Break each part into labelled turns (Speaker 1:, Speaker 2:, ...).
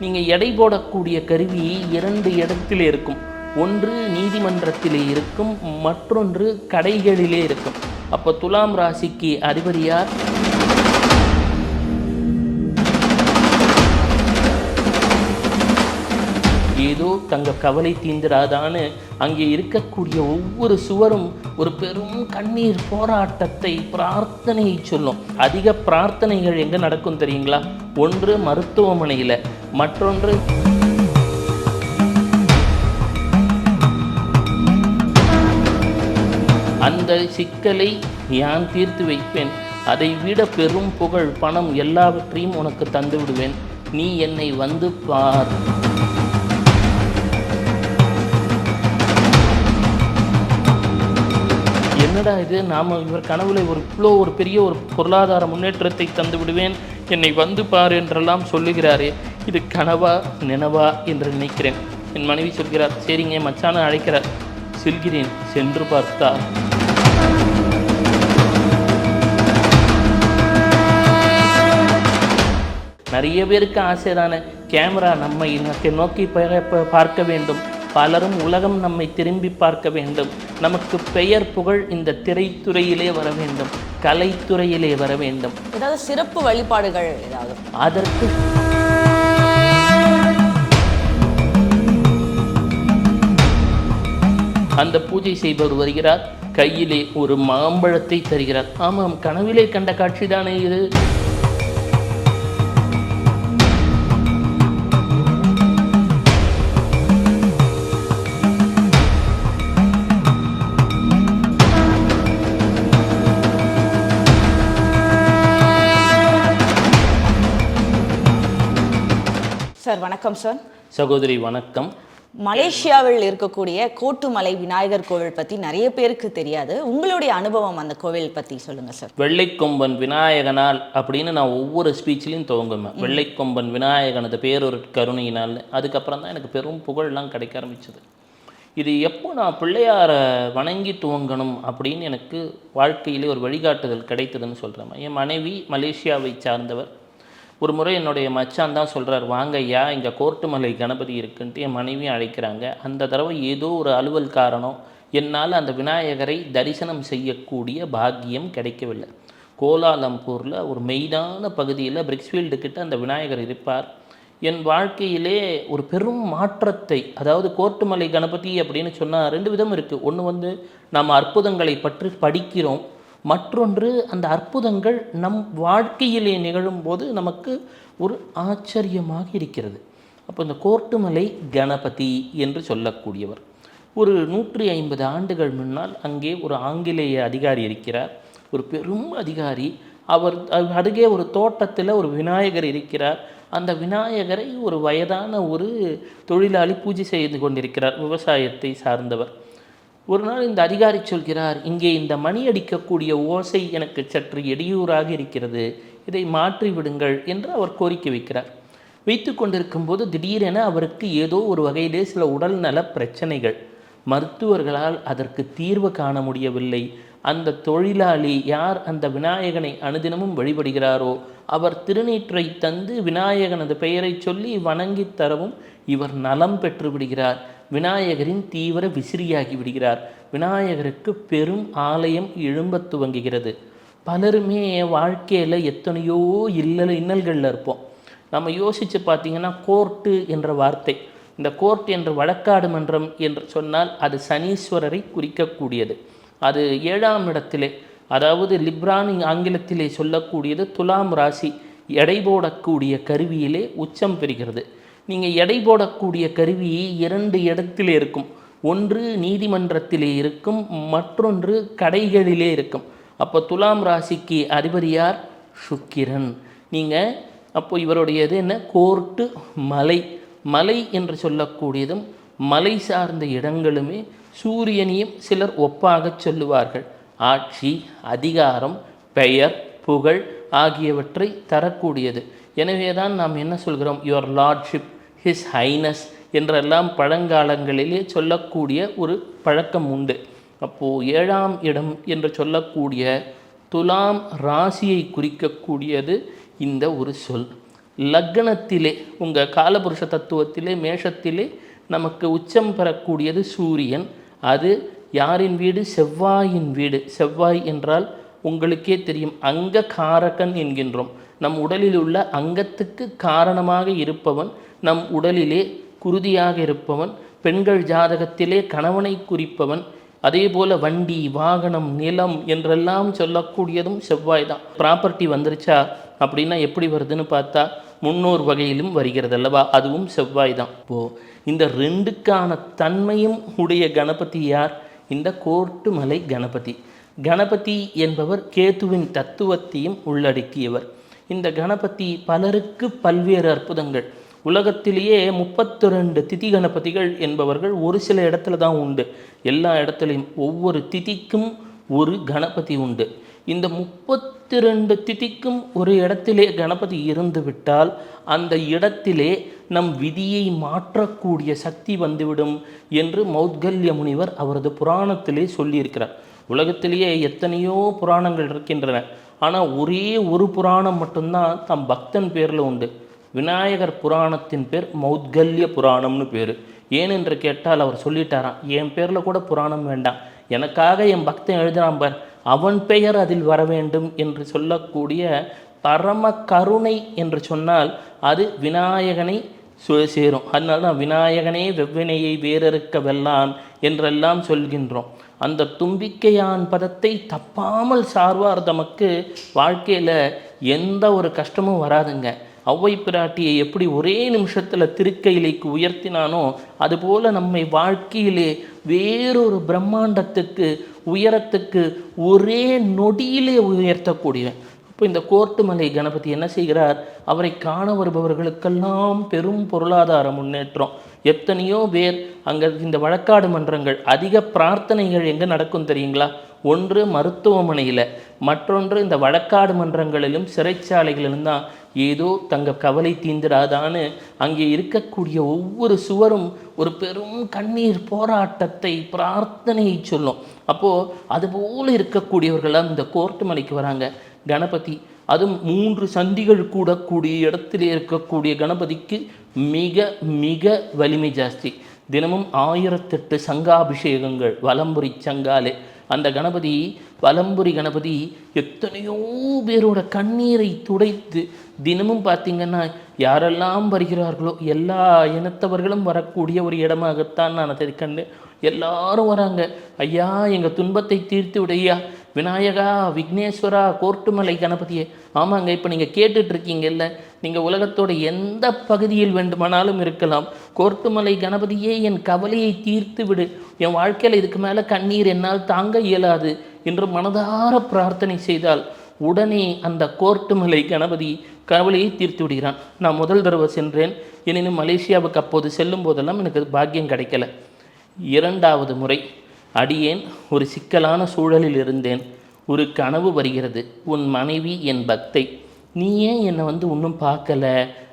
Speaker 1: நீங்கள் எடை போடக்கூடிய கருவி இரண்டு இடத்திலே இருக்கும். ஒன்று நீதிமன்றத்திலே இருக்கும் மற்றொன்று கடைகளிலே இருக்கும். அப்போ துலாம் ராசிக்கு அதிபதியார் ஏதோ தங்க கவலை தீந்திராதான்னு அங்கே இருக்கக்கூடிய ஒவ்வொரு சுவரும் ஒரு பெரும் கண்ணீர் போராட்டத்தை பிரார்த்தனையை சொல்லும். அதிக பிரார்த்தனைகள் எங்கே நடக்கும் தெரியுங்களா? ஒன்று மருத்துவமனையில் மற்றொன்று அந்த சிக்கலை யான் தீர்த்து வைப்பேன். அதை விட பெரும் புகழ் பணம் எல்லாவற்றையும் உனக்கு தந்து விடுவேன் நீ என்னை வந்து பார். என்னடா இது? நாம் இவர் கனவுல ஒரு இவ்வளோ ஒரு பெரிய ஒரு பொருளாதார முன்னேற்றத்தை தந்து விடுவேன். என்னை வந்து பார் என்றெல்லாம் சொல்லுகிறாரே. இது கனவா நினவா என்று நினைக்கிறேன். என் மனைவி சொல்கிறார் சரிங்க மச்சான அழைக்கிறார். செல்கிறேன். சென்று பார்த்தார். நிறைய பேருக்கு ஆசை தானே கேமரா நம்மை நோக்கி நோக்கி பார்க்க வேண்டும். பலரும் உலகம் நம்மை திரும்பி பார்க்க வேண்டும். நமக்கு பெயர் புகழ் இந்த திரைத்துறையிலே வர வேண்டும். கலைத்துறையிலே வர வேண்டும்.
Speaker 2: ஏதாவது சிறப்பு வழிபாடுகள் ஏதாவது?
Speaker 1: அதற்கு அந்த பூஜை செய்பவர் வருகிறார். கையிலே ஒரு மாம்பழத்தை தருகிறார். ஆமாம் கனவிலே கண்ட காட்சிதானே இது.
Speaker 2: வணக்கம் சார்
Speaker 1: சகோதரி வணக்கம்.
Speaker 2: மலேசியாவில் இருக்கக்கூடிய கோட்டுமலை விநாயகர் கோவில் பத்தி நிறைய பேருக்கு தெரியாது. உங்களுடைய அனுபவம் அந்த கோவில் பத்தி சொல்லுங்க சார்
Speaker 1: வெள்ளைக்கொம்பன் விநாயகனால் அப்படின்னு நான் ஒவ்வொரு ஸ்பீச்லையும் துவங்குவேன் வெள்ளைக்கொம்பன் விநாயகனது பேரொரு கருணையினால். அதுக்கப்புறம் தான் எனக்கு பெரும் புகழ்லாம் கிடைக்க ஆரம்பிச்சது. இது எப்போ நான் பிள்ளையாரை வணங்கி துவங்கணும் அப்படின்னு எனக்கு வாழ்க்கையிலே ஒரு வழிகாட்டுதல் கிடைத்ததுன்னு சொல்கிறேன் என் மனைவி மலேசியாவை சார்ந்தவர். ஒரு முறை என்னுடைய மச்சான் தான் சொல்கிறார் வாங்க ஐயா இங்கே கோர்ட்டுமலை கணபதி இருக்குன்ட்டு என் மனைவி அழைக்கிறாங்க. அந்த தடவை ஏதோ ஒரு அலுவல் காரணம் என்னால் அந்த விநாயகரை தரிசனம் செய்யக்கூடிய பாக்கியம் கிடைக்கவில்லை. கோலாலம்பூரில் ஒரு மெயினான பகுதியில் பிரிக்ஸ்ஃபீல்டு கிட்ட அந்த விநாயகர் இருப்பார். என் வாழ்க்கையிலே ஒரு பெரும் மாற்றத்தை அதாவது கோர்ட்டுமலை கணபதி அப்படின்னு சொன்னால் ரெண்டு விதம் இருக்குது ஒன்று வந்து நாம் அற்புதங்களை பற்றி படிக்கிறோம். மற்றொன்று அந்த அற்புதங்கள் நம் வாழ்க்கையிலே நிகழும்போது நமக்கு ஒரு ஆச்சரியமாக இருக்கிறது. அப்போ இந்த கோர்ட்டுமலை கணபதி என்று சொல்லக்கூடியவர். ஒரு நூற்றி ஐம்பது ஆண்டுகள் முன்னால் அங்கே ஒரு ஆங்கிலேய அதிகாரி இருக்கிறார். ஒரு பெரும் அதிகாரி. அவர் அருகே ஒரு தோட்டத்தில் ஒரு விநாயகர் இருக்கிறார். அந்த விநாயகரை ஒரு வயதான ஒரு தொழிலாளி பூஜை செய்து கொண்டிருக்கிறார் விவசாயத்தை சார்ந்தவர். ஒரு நாள் இந்த அதிகாரி சொல்கிறார் இங்கே இந்த மணி அடிக்கக்கூடிய ஓசை எனக்கு சற்று இடையூறாக இருக்கிறது. இதை மாற்றி விடுங்கள் என்று அவர் கோரிக்கை வைக்கிறார். வைத்து கொண்டிருக்கும்போது திடீரென அவருக்கு ஏதோ ஒரு வகையிலே சில உடல்நல பிரச்சனைகள். மருத்துவர்களால் அதற்கு தீர்வு காண முடியவில்லை. அந்த தொழிலாளி யார் அந்த விநாயகனை அனுதினமும் வழிபடுகிறாரோ அவர் திருநீற்றை தந்து விநாயகனது பெயரை சொல்லி வணங்கித் தரவும் இவர் நலம் பெற்று விடுகிறார். விநாயகரின் தீவிர விசிறியாகி விடுகிறார். விநாயகருக்கு பெரும் ஆலயம் எழும்பத் துவங்குகிறது. பலருமே வாழ்க்கையில் எத்தனையோ இல்லல இன்னல்களில் இருப்போம். நம்ம யோசித்து பார்த்தீங்கன்னா கோர்ட்டு என்ற வார்த்தை இந்த கோர்ட் என்ற வழக்காடு மன்றம் என்று சொன்னால் அது சனீஸ்வரரை குறிக்கக்கூடியது. அது ஏழாம் இடத்திலே அதாவது லிப்ரான் ஆங்கிலத்திலே சொல்லக்கூடியது துலாம் ராசி எடை போடக்கூடிய கருவியிலே உச்சம் பெறுகிறது. நீங்கள் எடை போடக்கூடிய கருவி இரண்டு இடத்திலே இருக்கும். ஒன்று நீதிமன்றத்திலே இருக்கும் மற்றொன்று கடைகளிலே இருக்கும். அப்போ துலாம் ராசிக்கு அதிபர் யார்? சுக்கிரன். நீங்கள் அப்போ இவருடையது என்ன? கோர்ட்டு மலை. மலை என்று சொல்லக்கூடியதும் மலை சார்ந்த இடங்களுமே சூரியனையும் சிலர் ஒப்பாகச் சொல்லுவார்கள். ஆட்சி அதிகாரம் பெயர் புகழ் ஆகியவற்றை தரக்கூடியது. எனவே தான் நாம் என்ன சொல்கிறோம்? யுவர் லார்ட்ஷிப் ஹிஸ் ஹைனஸ் என்றெல்லாம் பழங்காலங்களிலே சொல்லக்கூடிய ஒரு பழக்கம் உண்டு. அப்போது ஏழாம் இடம் என்று சொல்லக்கூடிய துலாம் ராசியை குறிக்கக்கூடியது இந்த ஒரு சொல். லக்னத்திலே உங்கள் காலபுருஷ தத்துவத்திலே மேஷத்திலே நமக்கு உச்சம் பெறக்கூடியது சூரியன். அது யாரின் வீடு? செவ்வாயின் வீடு. செவ்வாய் என்றால் உங்களுக்கே தெரியும். அங்க காரகன் என்கின்றோம். நம் உடலில் உள்ள அங்கத்துக்கு காரணமாக இருப்பவன் நம் உடலிலே குருதியாக இருப்பவன் பெண்கள் ஜாதகத்திலே கணவனை குறிப்பவன் அதே போல் வண்டி வாகனம் நிலம் என்றெல்லாம் சொல்லக்கூடியதும் செவ்வாய் தான் ப்ராப்பர்ட்டி வந்துருச்சா அப்படின்னா எப்படி வருதுன்னு பார்த்தா முன்னோர் வகையிலும் வருகிறது அல்லவா அதுவும் செவ்வாய் தான் இப்போது இந்த ரெண்டுக்கான தன்மையும் உடைய கணபதி யார்? இந்த கோர்ட்டுமலை கணபதி. கணபதி என்பவர் கேத்துவின் தத்துவத்தையும் உள்ளடக்கியவர். இந்த கணபதி பலருக்கு பல்வேறு அற்புதங்கள். உலகத்திலேயே முப்பத்தி ரெண்டு திதி கணபதிகள் என்பவர்கள் ஒரு சில இடத்துல தான் உண்டு. எல்லா இடத்துலையும் ஒவ்வொரு திதிக்கும் ஒரு கணபதி உண்டு. இந்த முப்பத்தி ரெண்டு திதிக்கும் ஒரு இடத்திலே கணபதி இருந்துவிட்டால் அந்த இடத்திலே நம் விதியை மாற்றக்கூடிய சக்தி வந்துவிடும் என்று மௌத்கல்ய முனிவர் அவரது புராணத்திலே சொல்லியிருக்கிறார். உலகத்திலேயே எத்தனையோ புராணங்கள் இருக்கின்றன. ஆனால் ஒரே ஒரு புராணம் மட்டும்தான் தம் பக்தன் பேரில் உண்டு. விநாயகர் புராணத்தின் பேர் மௌத்கல்ய புராணம்னு பேர். ஏனென்று கேட்டால் அவர் சொல்லிட்டாராம் என் பேரில் கூட புராணம் வேண்டாம். எனக்காக என் பக்தன் எழுதுறான் பார். அவன் பெயர் அதில் வர வேண்டும் என்று சொல்லக்கூடிய பரம கருணை என்று சொன்னால் அது விநாயகனை சு- சேரும். அதனால தான் விநாயகனே வெவ்வினையை வேறறுக்க வெல்லான் என்றெல்லாம் சொல்கின்றோம். அந்த தும்பிக்கையான் பதத்தை தப்பாமல் சார்வார் தமக்கு வாழ்க்கையில் எந்த ஒரு கஷ்டமும் வராதுங்க. ஔவை பிராட்டியை எப்படி ஒரே நிமிஷத்தில் திருக்கையிலைக்கு உயர்த்தினானோ அதுபோல் நம்மை வாழ்க்கையிலே வேறொரு பிரம்மாண்டத்துக்கு உயரத்துக்கு ஒரே நொடியிலே உயர்த்தக்கூடியவன். இப்போ இந்த கோர்ட்டுமலை கணபதி என்ன செய்கிறார்? அவரை காண வருபவர்களுக்கெல்லாம் பெரும் பொருளாதார முன்னேற்றம். எத்தனையோ பேர் அங்கே இந்த வழக்காடு மன்றங்கள் அதிக பிரார்த்தனைகள் எங்கே நடக்கும் தெரியுங்களா? ஒன்று மருத்துவமனையில் மற்றொன்று இந்த வழக்காடு மன்றங்களிலும் சிறைச்சாலைகளிலும் தான் ஏதோ தங்க கவலை தீந்திராதான்னு அங்கே இருக்கக்கூடிய ஒவ்வொரு சுவரும் ஒரு பெரும் கண்ணீர் போராட்டத்தை பிரார்த்தனையை சொல்லும். அப்போது அதுபோல் இருக்கக்கூடியவர்களாக இந்த கோர்ட்டு மலைக்கு வராங்க. கணபதி. அதுவும் மூன்று சந்திகள் கூடக்கூடிய இடத்திலே இருக்கக்கூடிய கணபதிக்கு மிக மிக வலிமை ஜாஸ்தி. தினமும் ஆயிரத்தெட்டு சங்காபிஷேகங்கள் வலம்புரி சங்காலே. அந்த கணபதி வலம்புரி கணபதி எத்தனையோ பேரோட கண்ணீரை துடைத்து தினமும் பார்த்திங்கன்னா யாரெல்லாம் வருகிறார்களோ எல்லா இனத்தவர்களும் வரக்கூடிய ஒரு இடமாகத்தான் நான் அதை கண்டு எல்லாரும் வராங்க. ஐயா எங்கள் துன்பத்தை தீர்த்து விடையா விநாயகா விக்னேஸ்வரா கோர்ட்டுமலை கணபதியே. ஆமாங்க இப்போ நீங்கள் கேட்டுட்ருக்கீங்கல்ல நீங்கள் உலகத்தோட எந்த பகுதியில் வேண்டுமானாலும் இருக்கலாம். கோர்ட்டுமலை கணபதியே என் கவலையை தீர்த்து விடு என் வாழ்க்கையில் இதுக்கு மேலே கண்ணீர் என்னால் தாங்க இயலாது என்று மனதார பிரார்த்தனை செய்தால் உடனே அந்த கோர்ட்டுமலை கணபதி கவலையை தீர்த்து விடுகிறான் நான் முதல் தடவை சென்றேன். எனினும் மலேசியாவுக்கு அப்போது செல்லும் போதெல்லாம் எனக்கு பாக்கியம் கிடைக்கல. இரண்டாவது முறை. அடியேன் ஒரு சிக்கலான சூழலில் இருந்தேன். ஒரு கனவு வருகிறது. உன் மனைவி என் பக்தை நீ ஏன் என்னை வந்து ஒன்றும் பார்க்கல?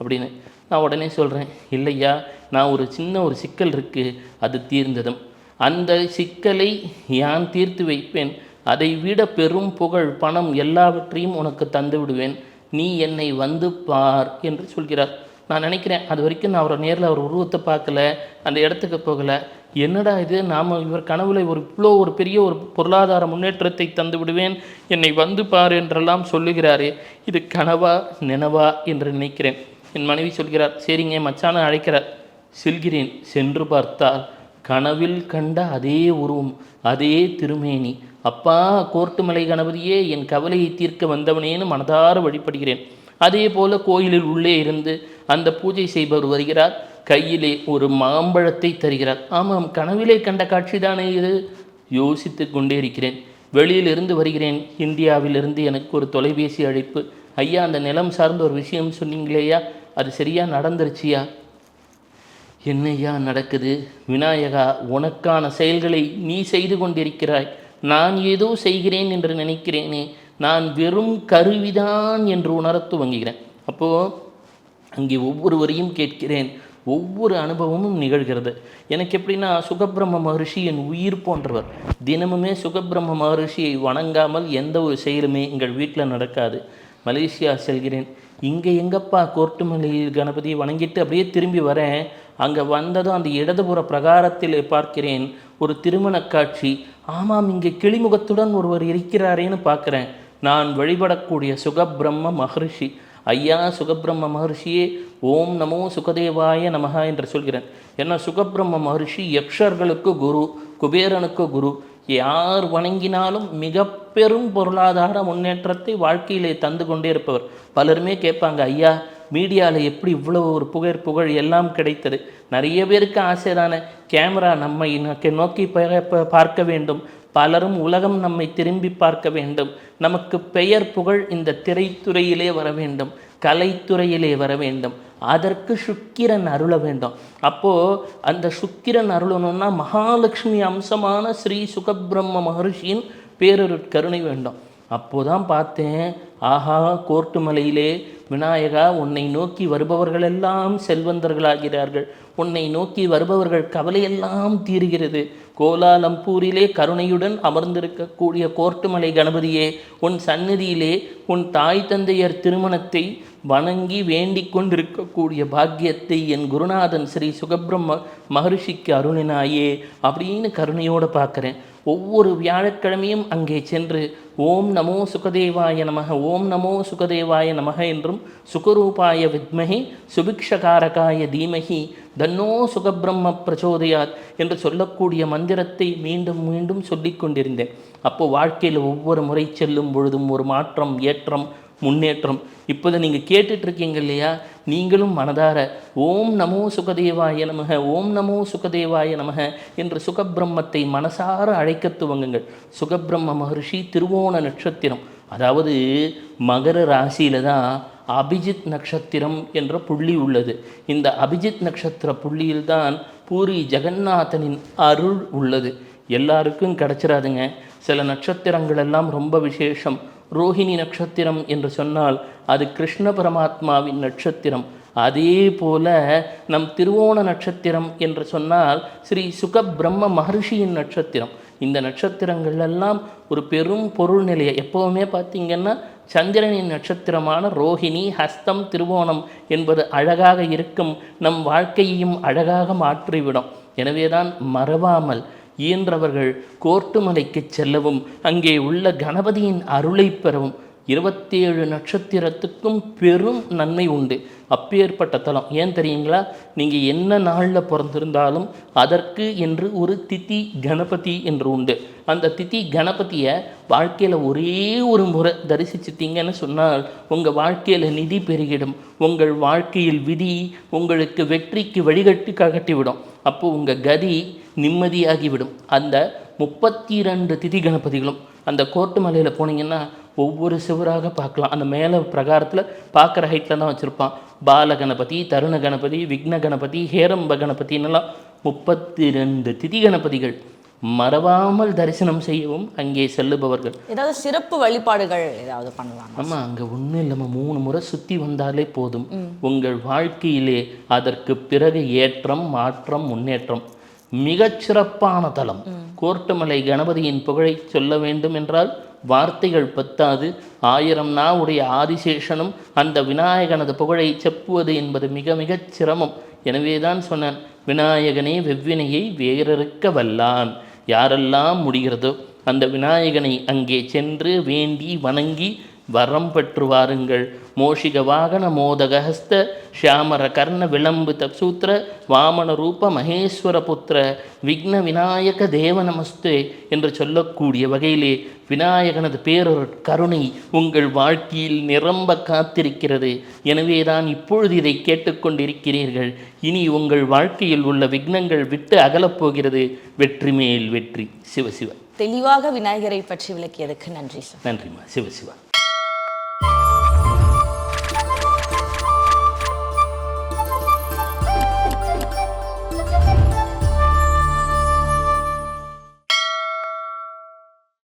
Speaker 1: அப்படின்னு நான் உடனே சொல்கிறேன் இல்லையா நான் ஒரு சின்ன ஒரு சிக்கல் இருக்குது அது தீர்ந்ததும். அந்த சிக்கலை யான் தீர்த்து வைப்பேன்? அதை விட பெரும் புகழ் பணம் எல்லாவற்றையும் உனக்கு தந்து விடுவேன் நீ என்னை வந்து பார் என்று சொல்கிறார். நான் நினைக்கிறேன் அது வரைக்கும் நான் அவரை நேரில் அவர் உருவத்தை பார்க்கல அந்த இடத்துக்கு போகலை. என்னடா இது? நாம் இவர் கனவுல ஒரு இவ்வளோ ஒரு பெரிய ஒரு பொருளாதார முன்னேற்றத்தை தந்து விடுவேன் என்னை வந்து பார் என்றெல்லாம் சொல்லுகிறாரே. இது கனவா நினவா என்று நினைக்கிறேன். என் மனைவி சொல்கிறார் சரிங்க மச்சான அழைக்கிறார். செல்கிறேன். சென்று பார்த்தால் கனவில் கண்ட அதே உருவம் அதே திருமேனி. அப்பா கோர்ட்டுமலை கணபதியே என் கவலையை தீர்க்க வந்தவனேன்னு மனதார வழிபடுகிறேன். அதே போல கோயிலில் உள்ளே இருந்து அந்த பூஜை செய்பவர் வருகிறார். கையிலே ஒரு மாம்பழத்தை தருகிறார். ஆமாம் கனவிலே கண்ட காட்சிதானே இது? யோசித்து கொண்டே இருக்கிறேன். வெளியிலிருந்து வருகிறேன். இந்தியாவிலிருந்து எனக்கு ஒரு தொலைபேசி அழைப்பு. ஐயா அந்த நிலம் சார்ந்த ஒரு விஷயம் சொன்னீங்களேயா அது சரியா நடந்துருச்சியா? என்னையா நடக்குது? விநாயகா உனக்கான செயல்களை நீ செய்து கொண்டிருக்கிறாய். நான் ஏதோ செய்கிறேன் என்று நினைக்கிறேனே. நான் வெறும் கருவிதான் என்று உணரத் துவங்குகிறேன். அப்போது அங்கே ஒவ்வொருவரையும் கேட்கிறேன். ஒவ்வொரு அனுபவமும் நிகழ்கிறது. எனக்கு எப்படின்னா சுகபிரம்ம மகர்ஷி என் உயிர் போன்றவர். தினமுமே சுகபிரம்ம மகர்ஷியை வணங்காமல் எந்த ஒரு செயலுமே எங்கள் வீட்டில் நடக்காது. மலேசியா செல்கிறேன். இங்கே எங்கப்பா கோர்ட்டுமலையில் கணபதியை வணங்கிட்டு அப்படியே திரும்பி வரேன். அங்கே வந்ததும் அந்த இடதுபுற பிரகாரத்தில் பார்க்கிறேன். ஒரு திருமண காட்சி. ஆமாம் இங்கே கிளிமுகத்துடன் ஒருவர் இருக்கிறாரேன்னு பார்க்குறேன். நான் வழிபடக்கூடிய சுகபிரம்ம மகரிஷி. ஐயா சுகபிரம்ம மகர்ஷியே ஓம் நமோ சுகதேவாய நமஹா என்று சொல்கிறேன். ஏன்னா சுகபிரம்ம மகர்ஷி யக்ஷர்களுக்கு குரு குபேரனுக்கு குரு. யார் வணங்கினாலும் மிக பெரும் பொருளாதார முன்னேற்றத்தை வாழ்க்கையிலே தந்து கொண்டே இருப்பவர். பலருமே கேட்பாங்க ஐயா மீடியாவில் எப்படி இவ்வளோ ஒரு புகழ் புகழ் எல்லாம் கிடைத்தது? நிறைய பேருக்கு ஆசை தானே கேமரா நம்மை நோக்கி நோக்கி ப- ப- பார்க்க வேண்டும். பலரும் உலகம் நம்மை திரும்பி பார்க்க வேண்டும். நமக்கு பெயர் புகழ் இந்த திரைத்துறையிலே வர வேண்டும். கலைத்துறையிலே வர வேண்டும். அதற்கு சுக்கிரன் அருள வேண்டும். அப்போது அந்த சுக்கிரன் அருளணும்னா மகாலட்சுமி அம்சமான ஸ்ரீ சுகபிரம்ம மகர்ஷியின் பேரொருட்கருணை வேண்டும். அப்போதான் பார்த்தேன் ஆஹா கோர்ட்டு மலையிலே விநாயகா உன்னை நோக்கி வருபவர்களெல்லாம் செல்வந்தர்களாகிறார்கள். உன்னை நோக்கி வருபவர்கள் கவலையெல்லாம் தீர்கிறது. கோலாலம்பூரிலே கருணையுடன் அமர்ந்திருக்கக்கூடிய கோர்ட்டுமலை கணபதியே உன் சந்நிதியிலே உன் தாய் தந்தையர் திருமணத்தை வணங்கி வேண்டிக் கொண்டிருக்கக்கூடிய பாக்கியத்தை என் குருநாதன் ஸ்ரீ சுகபிரம்ம மகரிஷிக்கு அருணினாயே அப்படின்னு கருணையோடு பார்க்குறேன். ஒவ்வொரு வியாழக்கிழமையும் அங்கே சென்று ஓம் நமோ சுகதேவாய நமக ஓம் நமோ சுகதேவாய நமக என்றும் சுகரூபாய வித்மகி சுபிக்ஷகாரகாய தீமகி தன்னோ சுகபிரம்ம பிரச்சோதயாத் என்று சொல்லக்கூடிய மந்திரத்தை மீண்டும் மீண்டும் சொல்லிக் கொண்டிருந்தேன். அப்போ வாழ்க்கையில் ஒவ்வொரு முறை செல்லும் பொழுதும் ஒரு மாற்றம் ஏற்றம் முன்னேற்றம். இப்போதை நீங்கள் கேட்டுட்ருக்கீங்க இல்லையா? நீங்களும் மனதார ஓம் நமோ சுகதேவாய நமக ஓம் நமோ சுகதேவாய நமக என்று சுகபிரம்மத்தை மனசார அழைக்க துவங்குங்கள். சுகபிரம்ம மகர்ஷி திருவோண நட்சத்திரம். அதாவது மகர ராசியில தான் அபிஜித் நட்சத்திரம் என்ற புள்ளி உள்ளது. இந்த அபிஜித் நட்சத்திர புள்ளியில்தான் பூரி ஜெகநாதனின் அருள் உள்ளது. எல்லாருக்கும் கிடைச்சிடாதுங்க சில நட்சத்திரங்கள் எல்லாம் ரொம்ப விசேஷம். ரோஹிணி நட்சத்திரம் என்று சொன்னால் அது கிருஷ்ண பரமாத்மாவின் நட்சத்திரம். அதே போல நம் திருவோண நட்சத்திரம் என்று சொன்னால் ஸ்ரீ சுக பிரம்ம மகர்ஷியின் நட்சத்திரம். இந்த நட்சத்திரங்கள் எல்லாம் ஒரு பெரும் பொருள் நிலையை எப்போவுமே பார்த்தீங்கன்னா சந்திரனின் நட்சத்திரமான ரோஹிணி ஹஸ்தம் திருவோணம் என்பது அழகாக இருக்கும் நம் வாழ்க்கையையும் அழகாக மாற்றிவிடும். எனவேதான் மறவாமல் இயன்றவர்கள் கோர்ட்டுமலைக்கு செல்லவும் அங்கே உள்ள கணபதியின் அருளை பெறவும் இருபத்தேழு நட்சத்திரத்துக்கும் பெரும் நன்மை உண்டு. அப்பேற்பட்ட தலம். ஏன் தெரியுங்களா? நீங்கள் என்ன நாளில் பிறந்திருந்தாலும் அதற்கு என்று ஒரு திதி கணபதி என்று உண்டு. அந்த திதி கணபதியை வாழ்க்கையில் ஒரே ஒரு முறை தரிசிச்சிட்டிங்கன்னு சொன்னால் உங்கள் வாழ்க்கையில் நிதி பெருகிடும். உங்கள் வாழ்க்கையில் விதி உங்களுக்கு வெற்றிக்கு வழிகட்டி கட்டிவிடும். அப்போது உங்கள் கதி நிம்மதியாகிவிடும். அந்த முப்பத்தி ரெண்டு திதி கணபதிகளும் அந்த கோர்ட்டு மலையில் போனீங்கன்னா ஒவ்வொரு சிவராக பார்க்கலாம். அந்த மேலே பிரகாரத்தில் பார்க்குற ஹைட்டில் தான் வச்சுருப்பான். பால கணபதி தருண கணபதி விக்ன கணபதி ஹேரம்ப கணபதினெல்லாம் முப்பத்தி ரெண்டு திதி கணபதிகள். மறவாமல் தரிசனம் செய்யவும் அங்கே செல்லுபவர்கள்.
Speaker 2: ஏதாவது சிறப்பு வழிபாடுகள் ஏதாவது பண்ணலாம்?
Speaker 1: ஆமாம் அங்கே ஒன்றும் இல்லாமல் மூணு முறை சுற்றி வந்தாலே போதும். உங்கள் வாழ்க்கையிலே அதற்கு பிறகு ஏற்றம் மாற்றம் முன்னேற்றம். மிகச்சிறப்பான தலம். கோர்ட்டுமலை கணபதியின் புகழை சொல்ல வேண்டும் என்றால் வார்த்தைகள் பத்தாது. ஆயிரம் நா உடைய ஆதிசேஷனும் அந்த விநாயகனது புகழை செப்புவது என்பது மிக மிகச் சிரமம். எனவேதான் சொன்னான் விநாயகனே வெவ்வினையை வேறறுக்க வல்லான். யாரெல்லாம் முடிகிறதோ அந்த விநாயகனை அங்கே சென்று வேண்டி வணங்கி வரம் பெற்று வாருங்கள். மோஷிக வாகன மோதகஹஸ்த ஷியாமர கர்ண விளம்பு தப்சூத்திர வாமன ரூப மகேஸ்வர புத்திர விக்ன விநாயக தேவ நமஸ்தே என்று சொல்லக்கூடிய வகையிலே விநாயகனது பேரொரு கருணை உங்கள் வாழ்க்கையில் நிரம்ப காத்திருக்கிறது. எனவேதான் இப்பொழுது இதை கேட்டுக்கொண்டிருக்கிறீர்கள். இனி உங்கள் வாழ்க்கையில் உள்ள விக்னங்கள் விட்டு அகலப் போகிறது. வெற்றி மேல் வெற்றி. சிவ சிவ.
Speaker 2: தெளிவாக விநாயகரை பற்றி விளக்கியதுக்கு நன்றி சார்.
Speaker 1: நன்றிம்மா. சிவ சிவா.